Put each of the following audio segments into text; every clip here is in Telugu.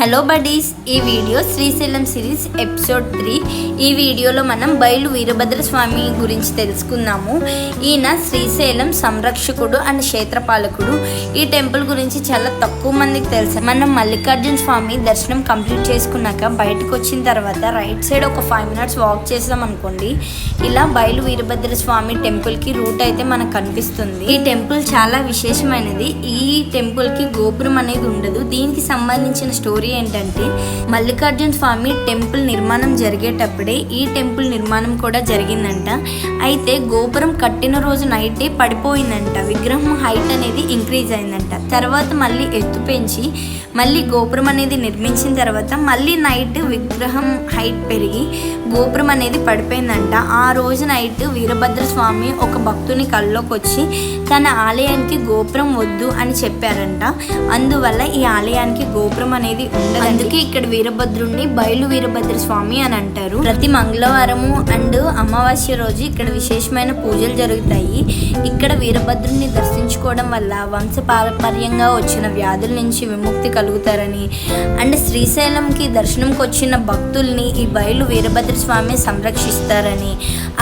హలో బడీస్ ఈ video Srisailam series episode three. ఈ వీడియోలో మనం బయలు వీరభద్ర స్వామి గురించి తెలుసుకుందాము. ఈయన శ్రీశైలం సంరక్షకుడు అండ్ క్షేత్రపాలకుడు. ఈ టెంపుల్ గురించి చాలా తక్కువ మందికి తెలుసు? మనం మల్లికార్జున స్వామి దర్శనం కంప్లీట్ చేసుకున్నాక బయటకు వచ్చిన తర్వాత రైట్ సైడ్ ఒక ఫైవ్ మినిట్స్ వాక్ చేసాం అనుకోండి. ఇలా బయలు వీరభద్ర స్వామి టెంపుల్కి రూట్ అయితే మనకు కనిపిస్తుంది. ఈ టెంపుల్ చాలా విశేషమైనది. ఈ టెంపుల్కి గోపురం అనేది ఉండదు. దీనికి సంబంధించిన స్టోరీ ఏంటంటే మల్లికార్జున స్వామి టెంపుల్ నిర్మాణం జరిగేటప్పుడే ఈ టెంపుల్ నిర్మాణం కూడా జరిగిందంట. అయితే గోపురం కట్టిన రోజు నైటే పడిపోయిందంట. విగ్రహం హైట్ అనేది ఇంక్రీజ్ అయిందంట. తర్వాత మళ్ళీ ఎత్తు పెంచి మళ్ళీ గోపురం అనేది నిర్మించిన తర్వాత మళ్ళీ నైట్ విగ్రహం హైట్ పెరిగి గోపురం అనేది పడిపోయిందంట. ఆ రోజు నైట్ వీరభద్ర స్వామి ఒక భక్తుని కల్లోకి వచ్చి తన ఆలయానికి గోపురం వద్దు అని చెప్పారంట. అందువల్ల ఈ ఆలయానికి గోపురం అనేది ఉండదు అందుకే ఇక్కడ వీరభద్రుణ్ణి బయలు వీరభద్ర స్వామి అని అంటారు. ప్రతి మంగళవారము అండ్ అమావాస్య రోజు ఇక్కడ విశేషమైన పూజలు జరుగుతాయి. ఇక్కడ వీరభద్రుణ్ణి దర్శించుకోవడం వల్ల వంశ పారపర్యంగా వచ్చిన వ్యాధుల నుంచి విముక్తి కలుగుతారని అండ్ శ్రీశైలంకి దర్శనంకి వచ్చిన భక్తుల్ని ఈ బయలు వీరభద్ర స్వామి సంరక్షిస్తారని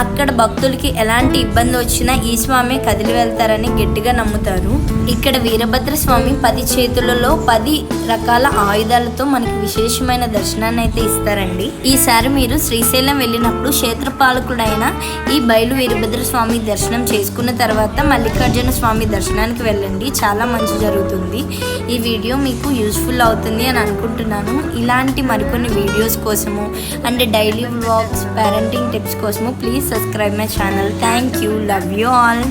అక్కడ భక్తులకి ఎలాంటి ఇబ్బంది వచ్చినా ఈ స్వామి కదిలి వెళ్తారని గట్టిగా నమ్ముతారు. ఇక్కడ వీరభద్ర స్వామి పది చేతులలో పది రకాల ఆయుధాలతో మనకి విశేషమైన దర్శనాన్ని అయితే ఇస్తారండి. ఈసారి మీరు శ్రీశైలం వెళ్ళినప్పుడు క్షేత్రపాలకుడైన ఈ బయలు వీరభద్ర స్వామి దర్శనం చేసుకున్న తర్వాత మల్లికార్జున స్వామి దర్శనానికి వెళ్ళండి. చాలా మంచి జరుగుతుంది. ఈ వీడియో మీకు యూస్ఫుల్ అవుతుంది అని అనుకుంటున్నాను. ఇలాంటి మరికొన్ని వీడియోస్ కోసము and daily vlogs parenting tips కోసము please subscribe my channel. Thank you. Love you all.